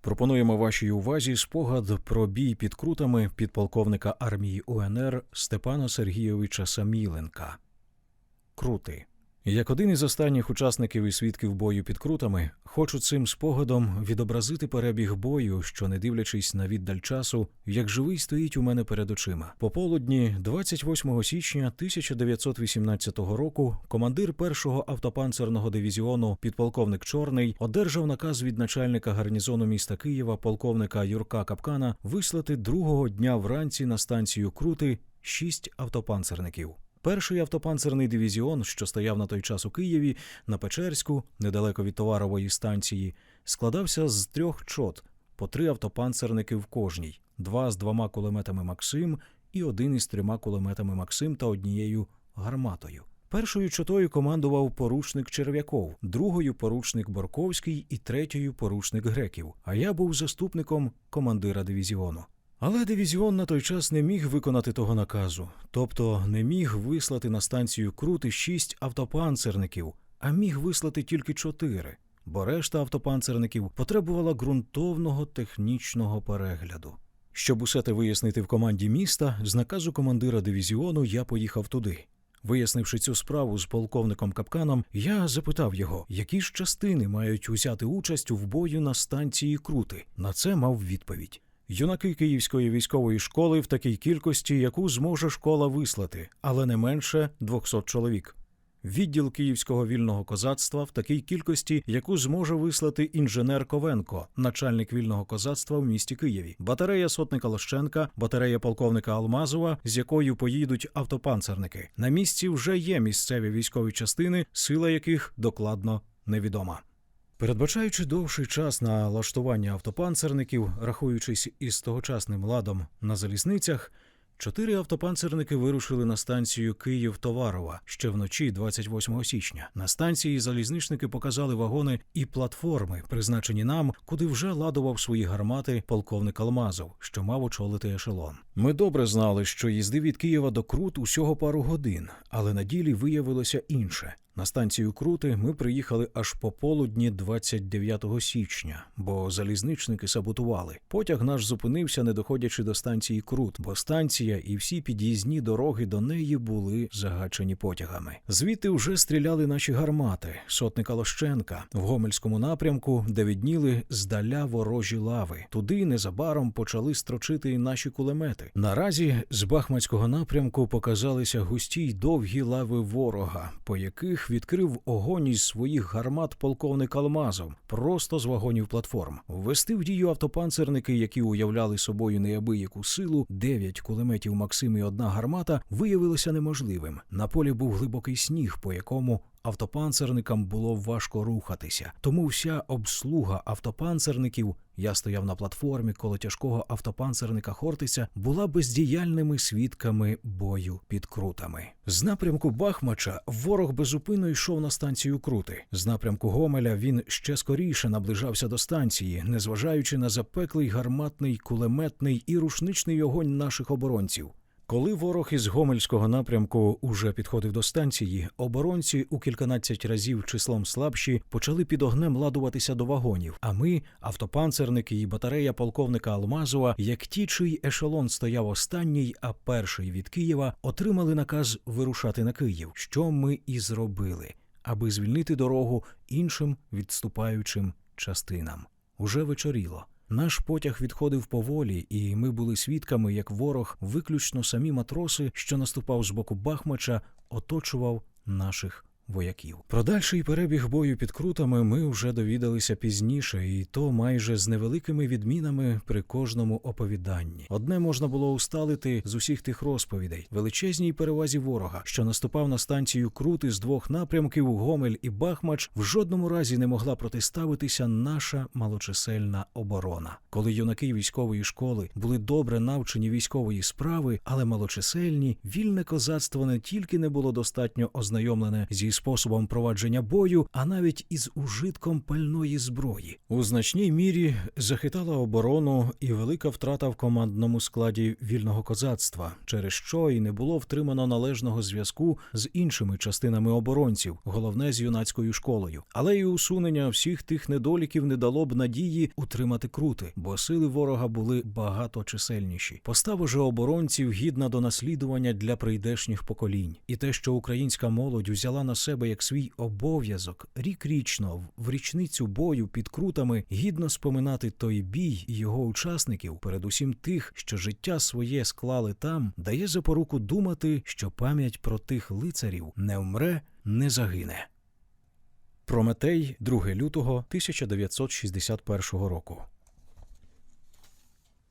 Пропонуємо вашій увазі спогад про бій під крутами підполковника армії УНР Степана Сергійовича Саміленка. Крути. Як один із останніх учасників і свідків бою під крутами, хочу цим спогадом відобразити перебіг бою, що, не дивлячись на віддаль часу, як живий стоїть у мене перед очима. Пополудні, 28 січня 1918 року, командир першого автопанцерного дивізіону підполковник Чорний одержав наказ від начальника гарнізону міста Києва, полковника Юрка Капкана, вислати другого дня вранці на станцію Крути шість автопанцерників. Перший автопанцерний дивізіон, що стояв на той час у Києві, на Печерську, недалеко від товарової станції, складався з трьох чот, по три автопанцерники в кожній, два з двома кулеметами Максим і один із трьома кулеметами Максим та однією гарматою. Першою чотою командував поручник Черв'яков, другою поручник Борковський і третьою поручник Греків. А я був заступником командира дивізіону. Але дивізіон на той час не міг виконати того наказу, тобто не міг вислати на станцію Крути шість автопанцерників, а міг вислати тільки чотири, бо решта автопанцерників потребувала ґрунтовного технічного перегляду. Щоб усе те вияснити в команді міста, з наказу командира дивізіону я поїхав туди. Вияснивши цю справу з полковником Капканом, я запитав його, які ж частини мають узяти участь в бою на станції Крути. На це мав відповідь. Юнаки Київської військової школи в такій кількості, яку зможе школа вислати, але не менше 200 чоловік. Відділ Київського вільного козацтва в такій кількості, яку зможе вислати інженер Ковенко, начальник вільного козацтва в місті Києві, батарея сотника Лощенка, батарея полковника Алмазова, з якою поїдуть автопанцерники. На місці вже є місцеві військові частини, сила яких докладно невідома. Передбачаючи довший час на лаштування автопанцерників, рахуючись із тогочасним ладом на залізницях, чотири автопанцерники вирушили на станцію Київ-Товарова ще вночі 28 січня. На станції залізничники показали вагони і платформи, призначені нам, куди вже ладував свої гармати полковник Алмазов, що мав очолити ешелон. Ми добре знали, що їзди від Києва до Крут усього пару годин, але на ділі виявилося інше. На станцію Крути ми приїхали аж пополудні 29 січня, бо залізничники саботували. Потяг наш зупинився, не доходячи до станції Крут, бо станція і всі під'їзні дороги до неї були загачені потягами. Звідти вже стріляли наші гармати, сотника Лощенка в Гомельському напрямку, де відніли здаля ворожі лави. Туди незабаром почали строчити наші кулемети. Наразі з Бахмацького напрямку показалися густі й довгі лави ворога, по яких відкрив огонь із своїх гармат полковник Алмазов просто з вагонів платформ. Ввести в дію автопанцерники, які уявляли собою неабияку силу, дев'ять кулеметів Максим і одна гармата, виявилося неможливим. На полі був глибокий сніг, по якому автопанцерникам було важко рухатися. Тому вся обслуга автопанцерників, я стояв на платформі коло тяжкого автопанцерника Хортиця, була бездіяльними свідками бою під крутами. З напрямку Бахмача ворог безупинно йшов на станцію Крути. З напрямку Гомеля він ще скоріше наближався до станції, незважаючи на запеклий гарматний, кулеметний і рушничний огонь наших оборонців. Коли ворог із Гомельського напрямку уже підходив до станції, оборонці у кільканадцять разів числом слабші почали під огнем ладуватися до вагонів. А ми, автопанцерники і батарея полковника Алмазова, як ті, чий ешелон стояв останній, а перший від Києва, отримали наказ вирушати на Київ, що ми і зробили, аби звільнити дорогу іншим відступаючим частинам. Уже вечоріло. Наш потяг відходив поволі, і ми були свідками, як ворог, виключно самі матроси, що наступав з боку Бахмача, оточував наших вояків. Про дальший перебіг бою під крутами ми вже довідалися пізніше, і то майже з невеликими відмінами при кожному оповіданні. Одне можна було усталити з усіх тих розповідей: величезній перевазі ворога, що наступав на станцію крути з двох напрямків Гомель і Бахмач, в жодному разі не могла протиставитися наша малочисельна оборона. Коли юнаки військової школи були добре навчені військової справи, але малочисельні, вільне козацтво не тільки не було достатньо ознайомлене зі способом провадження бою, а навіть із ужитком пальної зброї. У значній мірі захитала оборону і велика втрата в командному складі вільного козацтва, через що і не було втримано належного зв'язку з іншими частинами оборонців, головне з юнацькою школою. Але й усунення всіх тих недоліків не дало б надії утримати крути, бо сили ворога були багаточисельніші. Постава же оборонців гідна до наслідування для прийдешніх поколінь, і те, що українська молодь взяла на себе як свій обов'язок рік річно в річницю бою під крутами гідно споминати той бій і його учасників, передусім тих, що життя своє склали там, дає запоруку думати, що пам'ять про тих лицарів не вмре, не загине. Прометей 2 лютого 1961 року.